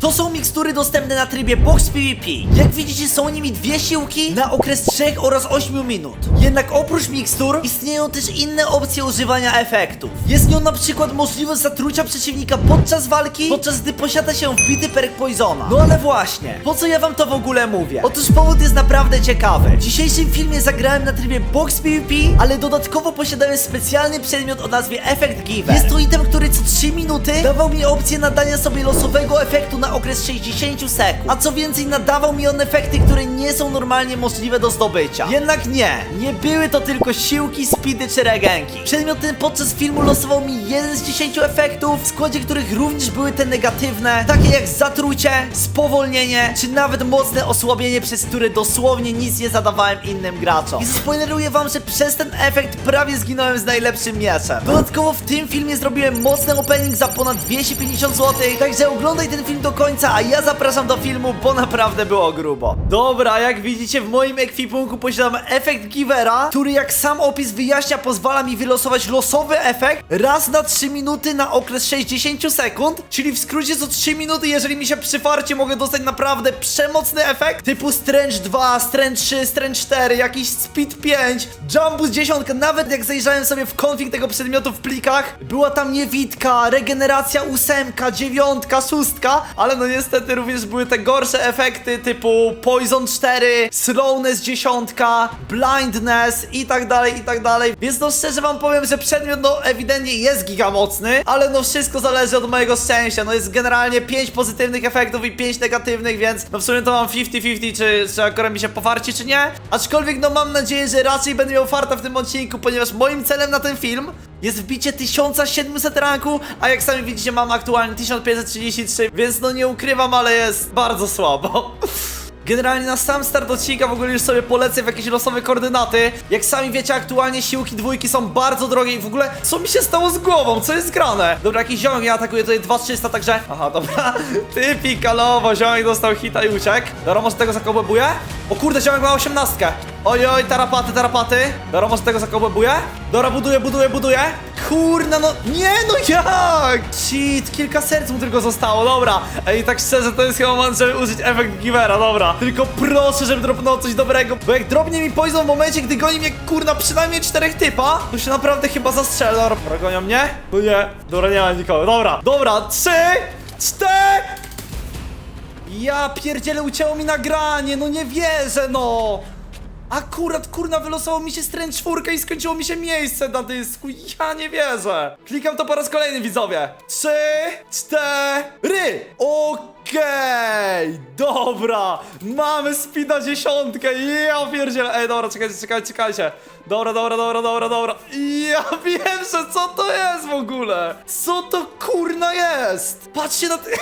To są mikstury dostępne na trybie Box PvP. Jak widzicie są nimi dwie siłki na okres 3 oraz 8 minut. Jednak oprócz mikstur istnieją też inne opcje używania efektów. Jest nią na przykład możliwość zatrucia przeciwnika podczas walki, podczas gdy posiada się wbity perk Poisona. No ale właśnie, po co ja wam to w ogóle mówię? Otóż powód jest naprawdę ciekawy. W dzisiejszym filmie zagrałem na trybie Box PvP, ale dodatkowo posiadałem specjalny przedmiot o nazwie Effect Giver. Jest to item, który co 3 minuty dawał mi opcję nadania sobie losowego efektu na okres 60 sekund. A co więcej, nadawał mi on efekty, które nie są normalnie możliwe do zdobycia. Jednak nie, nie były to tylko siłki, speedy czy regenki. Przedmiot ten podczas filmu losował mi jeden z 10 efektów, w składzie których również były te negatywne, takie jak zatrucie, spowolnienie, czy nawet mocne osłabienie, przez które dosłownie nic nie zadawałem innym graczom. I zaspoileruję wam, że przez ten efekt prawie zginąłem z najlepszym mieczem. Dodatkowo w tym filmie zrobiłem mocny opening za ponad 250 zł, także oglądaj ten film do końca, a ja zapraszam do filmu, bo naprawdę było grubo. Dobra, jak widzicie w moim ekwipunku posiadam efekt Givera, który jak sam opis wyjaśnia pozwala mi wylosować losowy efekt raz na 3 minuty na okres 60 sekund, czyli w skrócie co 3 minuty, jeżeli mi się przyfarcie mogę dostać naprawdę przemocny efekt typu Strange 2, Strange 3, Strange 4, jakiś Speed 5, Jumbus 10, nawet jak zajrzałem sobie w konfig tego przedmiotu w plikach, była tam niewitka, regeneracja 8, 9, 6, ale no niestety również były te gorsze efekty typu Poison 4, Slowness 10, Blindness i tak dalej, i tak dalej. Więc no szczerze wam powiem, że przedmiot no ewidentnie jest giga mocny, ale no wszystko zależy od mojego szczęścia. No jest generalnie 5 pozytywnych efektów i 5 negatywnych, więc no w sumie to mam 50-50, czy, czy akurat mi się pofarci, czy nie. Aczkolwiek no mam nadzieję, że raczej będę miał farta w tym odcinku, ponieważ moim celem na ten film jest wbicie 1700 ranku, a jak sami widzicie mam aktualnie 1533, więc no nie ukrywam, ale jest bardzo słabo. Generalnie na sam start odcinka w ogóle już sobie polecę w jakieś losowe koordynaty. Jak sami wiecie, aktualnie siłki dwójki są bardzo drogie i w ogóle co mi się stało z głową? Co jest grane? Dobra, jakiś ziomek mnie atakuje tutaj 2300, także... Aha, dobra. Ty pikalowo, ziomek dostał hita i uciekł. Dobra, może tego zakołbebuję? O kurde, ziomek ma 18. Oj, oj, tarapaty, tarapaty. Dobra, może tego zakołbebuję? Dobra, buduję, buduję, buduję. Kurna, no nie, no jak? Shit, kilka serc mu tylko zostało, dobra. Ej, tak szczerze, to jest chyba moment, żeby użyć efekt Givera, dobra. Tylko proszę, żeby dropnął coś dobrego, bo jak dropnie mi poison w momencie, gdy goni mnie, kurna, przynajmniej czterech typa, to się naprawdę chyba zastrzelę. Dobra, gonią mnie? No nie, dobra, nie ma nikogo, dobra. Dobra, trzy, cztery... Ja pierdzielę, ucięło mi nagranie, no nie wierzę, no! Akurat kurna wylosowało mi się Strange 4 i skończyło mi się miejsce na dysku. Ja nie wierzę. Klikam to po raz kolejny, widzowie. Trzy, cztery. Okej, dobra. Mamy speeda dziesiątkę. Ja pierdzielę. Ej, dobra, czekajcie, czekajcie, czekajcie. Dobra, dobra, dobra, dobra, dobra. Ja wiem, że co to jest w ogóle. Co to kurna jest? Patrzcie na ty...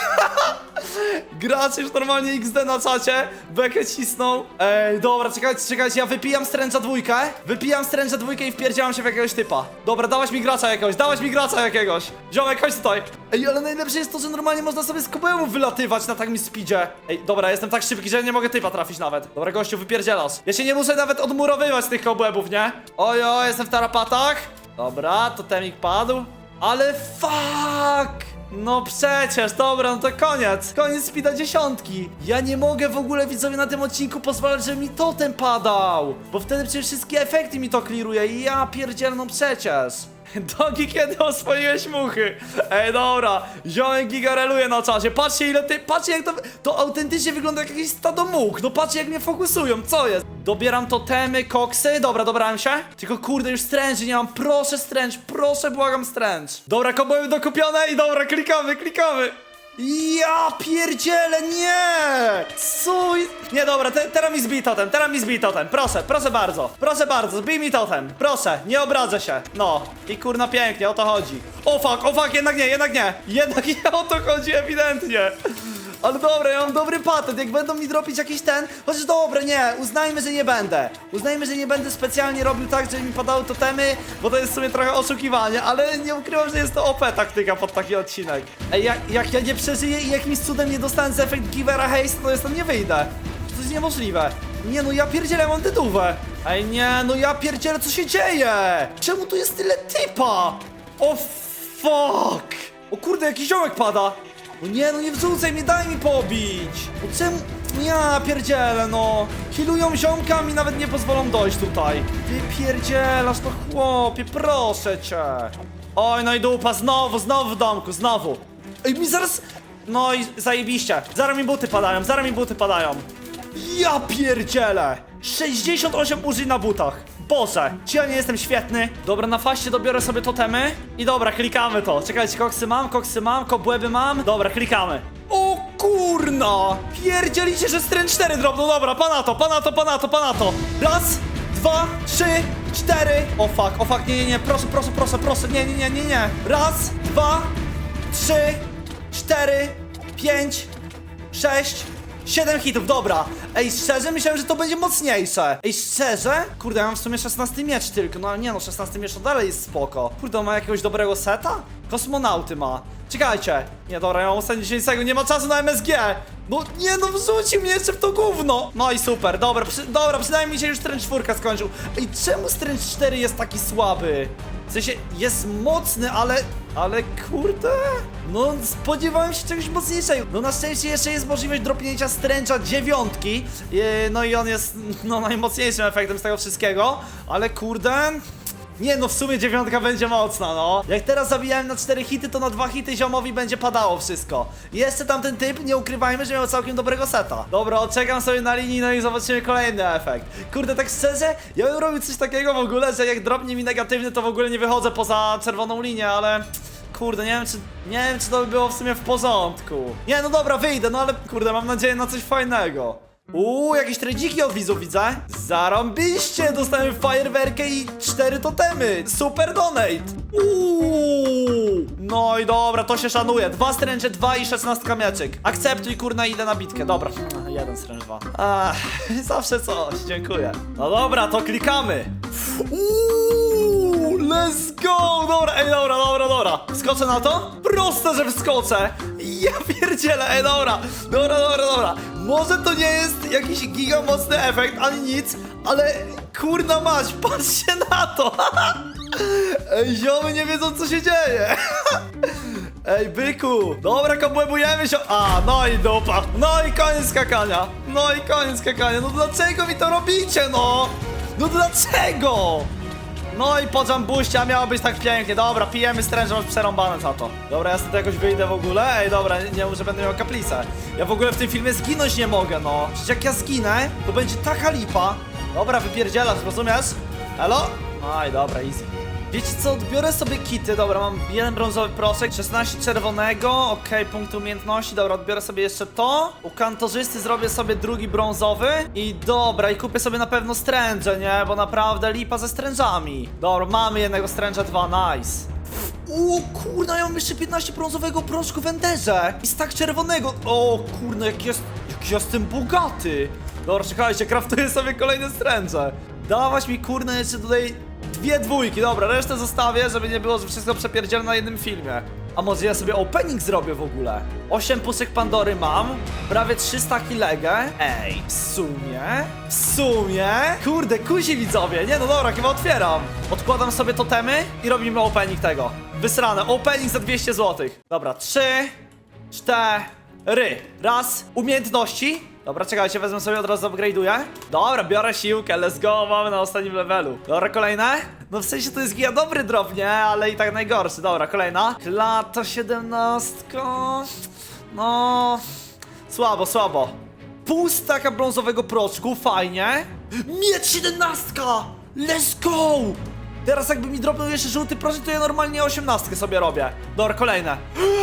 Gracze już normalnie XD na czacie. Bekę cisną. Ej, dobra, czekajcie, czekajcie, ja wypijam stręcza dwójkę. Wypijam stręcza dwójkę i wpierdziałam się w jakiegoś typa. Dobra, dałaś mi gracza jakiegoś, dałaś mi gracza jakiegoś. Ziomek, chodź tutaj. Ej, ale najlepsze jest to, że normalnie można sobie z kubełów wylatywać na takim speedzie. Ej, dobra, jestem tak szybki, że nie mogę typa trafić nawet. Dobra, gościu, wypierdzielasz. Ja się nie muszę nawet odmurowywać tych kobłębów, nie? Ojo, jestem w tarapatach. Dobra, totemik padł. Ale fuck! No przecież, dobra, no to koniec. Koniec speeda dziesiątki. Ja nie mogę w ogóle widzowie na tym odcinku pozwalać, żeby mi totem padał. Bo wtedy przecież wszystkie efekty mi to kliruje i ja pierdzielę, no przecież. Dogi, kiedy oswoiłeś muchy? Ej, dobra, ziomek gigareluje na czasie. Patrzcie ile ty, patrzcie jak to, to autentycznie wygląda jak jakieś stado much. No patrzcie jak mnie fokusują, co jest? Dobieram totemy, koksy, dobra, dobrałem się. Tylko kurde, już stręży nie mam, proszę stręcz, proszę, błagam stręcz. Dobra, kobyły dokupione i dobra, klikamy, klikamy. Ja pierdzielę, nie! Co? Nie, dobra, te, teraz mi zbij totem, teraz mi zbij totem, proszę, proszę bardzo, proszę bardzo, zbij mi totem, proszę, nie obrażę się, no. I kurna pięknie, o to chodzi. O fuck, o fuck, jednak nie, jednak nie, jednak nie o to chodzi ewidentnie. Ale dobra, ja mam dobry patent, jak będą mi dropić jakiś ten, chociaż dobra, nie, uznajmy, że nie będę. Uznajmy, że nie będę specjalnie robił tak, żeby mi padały totemy, bo to jest w sumie trochę oszukiwanie, ale nie ukrywam, że jest to OP taktyka pod taki odcinek. Ej, jak, jak ja nie przeżyję i jakimś cudem nie dostanę z efekt Givera Haste, to jest tam nie wyjdę. To jest niemożliwe. Nie no, ja pierdzielę, mam tytułę. Ej, nie, no ja pierdzielę, co się dzieje? Czemu tu jest tyle typa? O fuck! O kurde, jakiś ziomek pada! No nie, no nie wrzucaj mnie, daj mi pobić! No czemu? Ja pierdzielę, no! Kilują ziomkami, nawet nie pozwolą dojść tutaj. Wypierdzielasz, no chłopie, proszę cię! Oj, no i dupa, znowu, znowu w domku, znowu! Ej, mi zaraz... No i zajebiście. Zaraz mi buty padają, zaraz mi buty padają. Ja pierdzielę! 68 użyj na butach. Boże, czy ja nie jestem świetny? Dobra, na faście dobiorę sobie totemy i dobra, klikamy to. Czekajcie, koksy mam, koksy mam, kobłęby mam. Dobra, klikamy. O kurna! Pierdzielicie, że stręcz 4 drobną. Dobra, pana to, pana to, pana to, pana to. Raz, dwa, trzy, cztery. O fuck, o fuck, nie, nie, nie, proszę, proszę, proszę, proszę, nie, nie, nie, nie, nie. Raz, dwa, trzy, cztery, pięć, sześć, siedem hitów, dobra. Ej, szczerze myślałem, że to będzie mocniejsze. Ej, szczerze? Kurde, ja mam w sumie 16 miecz tylko, no ale nie no, 16 miecz to dalej jest spoko. Kurde, ma jakiegoś dobrego seta? Kosmonauty ma. Czekajcie. Nie, dobra, ja mam ostatnie 10 sekund, nie ma czasu na MSG. No nie no, wrzucił mnie jeszcze w to gówno. No i super, dobra, przy, dobra, przynajmniej się już Strange 4 skończył. Ej, czemu Strange 4 jest taki słaby? W sensie, jest mocny, ale... Ale kurde... No, spodziewałem się czegoś mocniejszego. No na szczęście jeszcze jest możliwość dropnięcia stręcza dziewiątki. No i on jest, no, najmocniejszym efektem z tego wszystkiego. Ale kurde... Nie no, w sumie dziewiątka będzie mocna, no. Jak teraz zabijałem na cztery hity, to na dwa hity ziomowi będzie padało wszystko. Jeszcze tamten typ, nie ukrywajmy, że miał całkiem dobrego seta. Dobra, odczekam sobie na linii, no i zobaczymy kolejny efekt. Kurde, tak szczerze, ja bym robił coś takiego w ogóle, że jak dropnie mi negatywny, to w ogóle nie wychodzę poza czerwoną linię, ale... Kurde, nie wiem, czy, nie wiem, czy to by było w sumie w porządku. Nie, no dobra, wyjdę, no ale kurde, mam nadzieję na coś fajnego. Uuu, jakieś tredziki od widzów widzę. Zarąbiście, dostałem fajerwerkę i cztery totemy. Super donate. Uuu. No i dobra, to się szanuje. Dwa stręcze, dwa i szesnastka mieczyk. Akceptuj, kurna, idę na bitkę. Dobra, jeden stręcz, dwa. Ach, zawsze coś, dziękuję. No dobra, to klikamy. Uuu, let's go! Dobra, ej, dobra, dobra, dobra. Skoczę na to? Proste, że wskoczę. Ja pierdzielę, ej, dobra. Dobra, dobra, dobra. Może to nie jest jakiś gigamocny efekt, ani nic, ale kurna mać, patrzcie na to. Ej, ziomy nie wiedzą, co się dzieje. Ej, byku! Dobra, kobłębujemy się! A, no i dupa! No i koniec skakania! No i koniec skakania! No dlaczego mi to robicie, no? No dlaczego? No i po jumbuście, a miało być tak pięknie. Dobra, pijemy stręże, masz przerąbane za to. Dobra, ja sobie jakoś wyjdę w ogóle. Ej, dobra, nie, że będę miał kaplicę. Ja w ogóle w tym filmie zginąć nie mogę, no. Przecież jak ja zginę, to będzie taka lipa. Dobra, wypierdzielasz, rozumiesz? Elo? Aj, dobra, easy. Wiecie co, odbiorę sobie kity, dobra, mam jeden brązowy proszek, 16 czerwonego, okej, punkt umiejętności, dobra, odbiorę sobie jeszcze to. U kantorzysty zrobię sobie drugi brązowy i dobra, i kupię sobie na pewno stręże, nie, bo naprawdę lipa ze strężami. Dobra, mamy jednego stręża, dwa, nice. O kurna, ja mam jeszcze 15 brązowego proszku w enderze i stak czerwonego. O kurna, jak jest, jak jestem bogaty. Dobra, czekajcie, kraftuję sobie kolejne stręże. Dawać mi kurna jeszcze tutaj dwie dwójki, dobra, resztę zostawię, żeby nie było, wszystko przepierdzielę na jednym filmie. A może ja sobie opening zrobię w ogóle? 8 puszek Pandory mam, prawie 300 kilegę. Ej, w sumie? W sumie? Kurde, kuzi widzowie, nie no dobra, chyba otwieram. Odkładam sobie totemy i robimy opening tego. Wysrane, opening za 200 zł. Dobra, 3, 4, raz, umiejętności. Dobra, czekajcie, wezmę sobie od razu upgrade'uję. Dobra, biorę siłkę, let's go, mamy na ostatnim levelu. Dobra, kolejne? No w sensie to jest giga dobry drop, nie? Ale i tak najgorszy. Dobra, kolejna. Klata 17. No... Słabo, słabo. Pół staka brązowego proczku, fajnie. Miecz 17! Let's go! Teraz jakby mi dropnął jeszcze żółty proczek, to ja normalnie 18 sobie robię. Dobra, kolejne.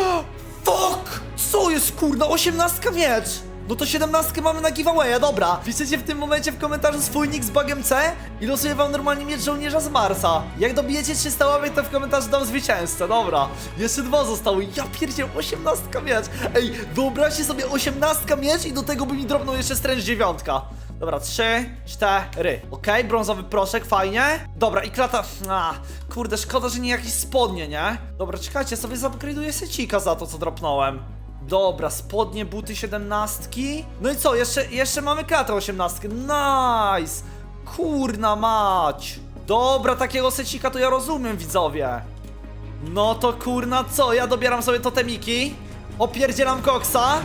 Fuck! Co jest kurna? 18 miecz! No to 17 mamy na giveawaya, dobra. Piszecie w tym momencie w komentarzu swój nick z bugiem C i losuję wam normalnie miecz żołnierza z Marsa. Jak dobijecie 300 łapek, to w komentarzu dam zwycięzcę, dobra. Jeszcze dwa zostały. Ja pierdziel, 18 miecz. Ej, wyobraźcie sobie 18 miecz i do tego by mi drobnął jeszcze stręcz dziewiątka. Dobra, trzy, cztery. Okej, brązowy proszek, fajnie. Dobra, i klata. A, kurde, szkoda, że nie jakieś spodnie, nie? Dobra, czekajcie, sobie zupgrade'uję secika za to, co dropnąłem. Dobra, spodnie, buty siedemnastki. No i co, jeszcze, jeszcze mamy klatę osiemnastkę. Nice! Kurna mać! Dobra, takiego secika to ja rozumiem, widzowie. No to kurna co, ja dobieram sobie totemiki. opierdzielam koksa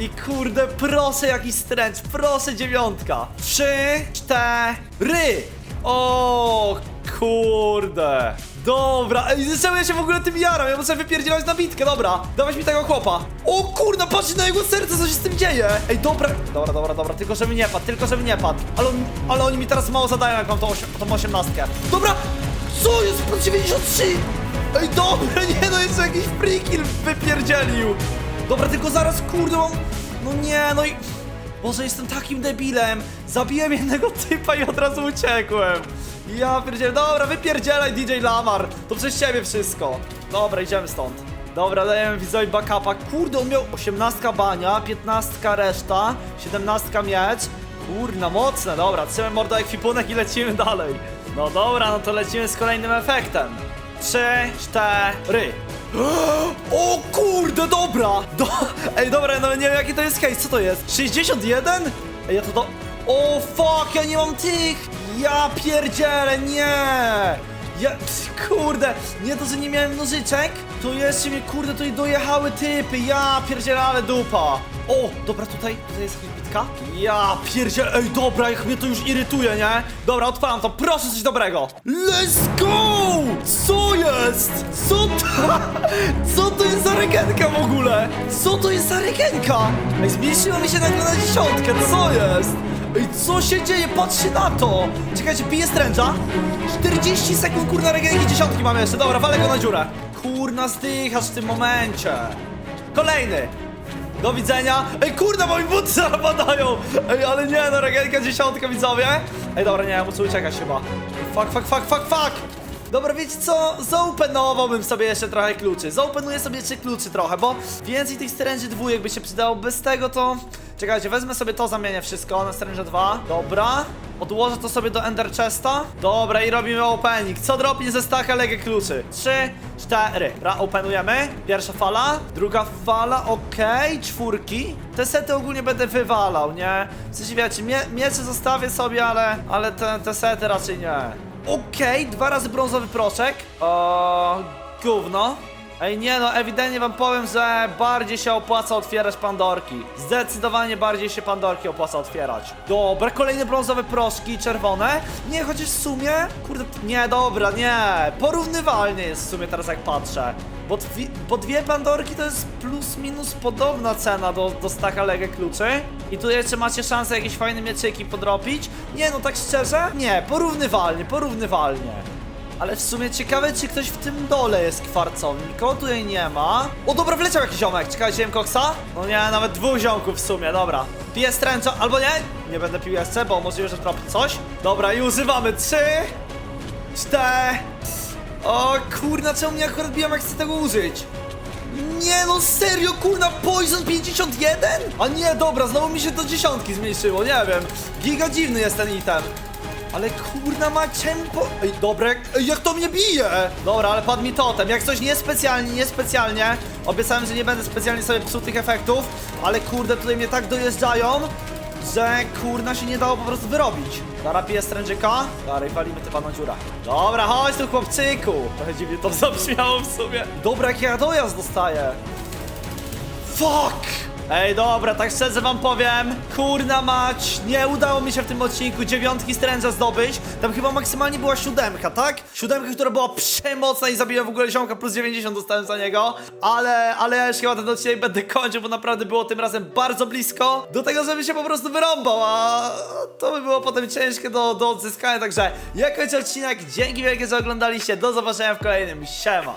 i kurde, proszę jakiś stręcz, proszę dziewiątka. Trzy, cztery. O kurde. Dobra, ej, czemu ja się w ogóle tym jaram? Ja muszę wypierdzielać na bitkę, dobra. Dawać mi tego chłopa. O kurna, patrzcie na jego serce, co się z tym dzieje. Ej, dobra. Dobra, dobra, dobra, tylko żeby nie padł, tylko żeby nie padł. Ale, on, ale oni mi teraz mało zadają, jak mam tą, tą osiemnastkę. Dobra, co jest po 93? Ej, dobra, nie no, jeszcze jakiś freakill wypierdzielił. Dobra, tylko zaraz, kurde. No nie, no i... Boże, jestem takim debilem. Zabiłem jednego typa i od razu uciekłem. Ja pierdzielę, dobra, wypierdzielaj DJ Lamar. To przez ciebie wszystko. Dobra, idziemy stąd. Dobra, dajemy widzowi backupa. Kurde, on miał 18 bania, 15 reszta, 17 miecz. Kurna, mocne, dobra, trzymaj mordo ekwipunek i lecimy dalej. No dobra, no to lecimy z kolejnym efektem. Trzy, cztery. O kurde, dobra! Do... Ej, dobra, no nie wiem jaki to jest case, co to jest? 61? Ej, ja to do... O fuck, ja nie mam tych! Ja pierdzielę, nie! Ja, kurde, nie to, że nie miałem nożyczek, to jeszcze mnie, kurde, tutaj dojechały typy, ja pierdzielę, ale dupa. O, dobra, tutaj, tutaj jest jakaś bitka. Ja pierdzielę, ej, dobra, jak mnie to już irytuje, nie? Dobra, odpalam to, proszę coś dobrego. Let's go! Co jest? Co to? Co to jest za regenka w ogóle? Co to jest za regenka? Ej, zmniejszyło mi się nagle na dziesiątkę, co jest? Ej, co się dzieje? Patrzcie na to! Czekajcie, piję stręcza. 40 sekund, kurna, regenki dziesiątki mamy jeszcze. Dobra, walę go na dziurę. Kurna, zdychasz w tym momencie. Kolejny. Do widzenia. Ej, kurna, bo mi buty zapadają. Ej, ale nie, no, regenka dziesiątka, widzowie. Ej, dobra, nie, muszę uciekać chyba. Fuck, fuck, fuck, fuck, fuck. Dobra, wiecie co? Zaopenowałbym sobie jeszcze trochę kluczy. Zaopenuję sobie trzy kluczy trochę, bo więcej tych stręży dwójek by się przydało. Bez tego to... Czekajcie, wezmę sobie to, zamienię wszystko na stręże 2. Dobra. Odłożę to sobie do Ender Chesta. Dobra, i robimy opening. Co dropnie ze staka legę kluczy? 3, 4. Ra, openujemy. Pierwsza fala. Druga fala, okej. Czwórki. Te sety ogólnie będę wywalał, nie? W sensie wiecie, mie miecze zostawię sobie, ale, ale te, te sety raczej nie. Okej, dwa razy brązowy proszek. O, gówno. Ej, nie no, ewidentnie wam powiem, że bardziej się opłaca otwierać pandorki. Zdecydowanie bardziej się pandorki opłaca otwierać. Dobra, kolejne brązowe proszki, czerwone. Nie, chociaż w sumie... Kurde, nie, dobra, nie. Porównywalnie jest w sumie teraz jak patrzę. Bo, bo dwie pandorki to jest plus minus podobna cena do, do staka legę kluczy. I tu jeszcze macie szansę jakieś fajne mieczyki podrobić. Nie no, tak szczerze? Nie, porównywalnie, porównywalnie. Ale w sumie ciekawe, czy ktoś w tym dole jest kwarcownik. Nikogo tutaj nie ma. O, dobra, wleciał jakiś ziomek. Czekajcie, jem koksa? No nie, nawet dwóch ziomków w sumie, dobra. Piję stręcza, albo nie? Nie będę pił jeszcze, bo możliwe, że tropi coś. Dobra, i używamy. Trzy, cztery. O kurna, czemu mnie akurat biją, jak chcę tego użyć? Nie no, serio, kurna, Poison 51? A nie, dobra, znowu mi się do dziesiątki zmniejszyło, nie wiem. Giga dziwny jest ten item. Ale kurna ma po... Ej, dobra, jak, ej, jak to mnie bije! Dobra, ale padł mi totem. Jak coś niespecjalnie, niespecjalnie. Obiecałem, że nie będę specjalnie sobie psuł tych efektów, ale kurde, tutaj mnie tak dojeżdżają, że kurna się nie dało po prostu wyrobić. Dara pije strężyka. Dalej walimy typa na dziura. Dobra, chodź tu chłopczyku. Trochę dziwnie to zabrzmiało w sumie. Dobra, jak ja dojazd dostaję. Fuck! Ej, dobra, tak szczerze wam powiem, kurna mać, nie udało mi się w tym odcinku dziewiątki stręża zdobyć. Tam chyba maksymalnie była siódemka, tak? Siódemka, która była przemocna i zabiła w ogóle ziomka, plus 90 dostałem za niego. Ale, ale ja już chyba ten odcinek będę kończył, bo naprawdę było tym razem bardzo blisko do tego, żeby się po prostu wyrąbał, a to by było potem ciężkie do, do odzyskania, także ja odcinek, dzięki wielkie, że oglądaliście, do zobaczenia w kolejnym, siema!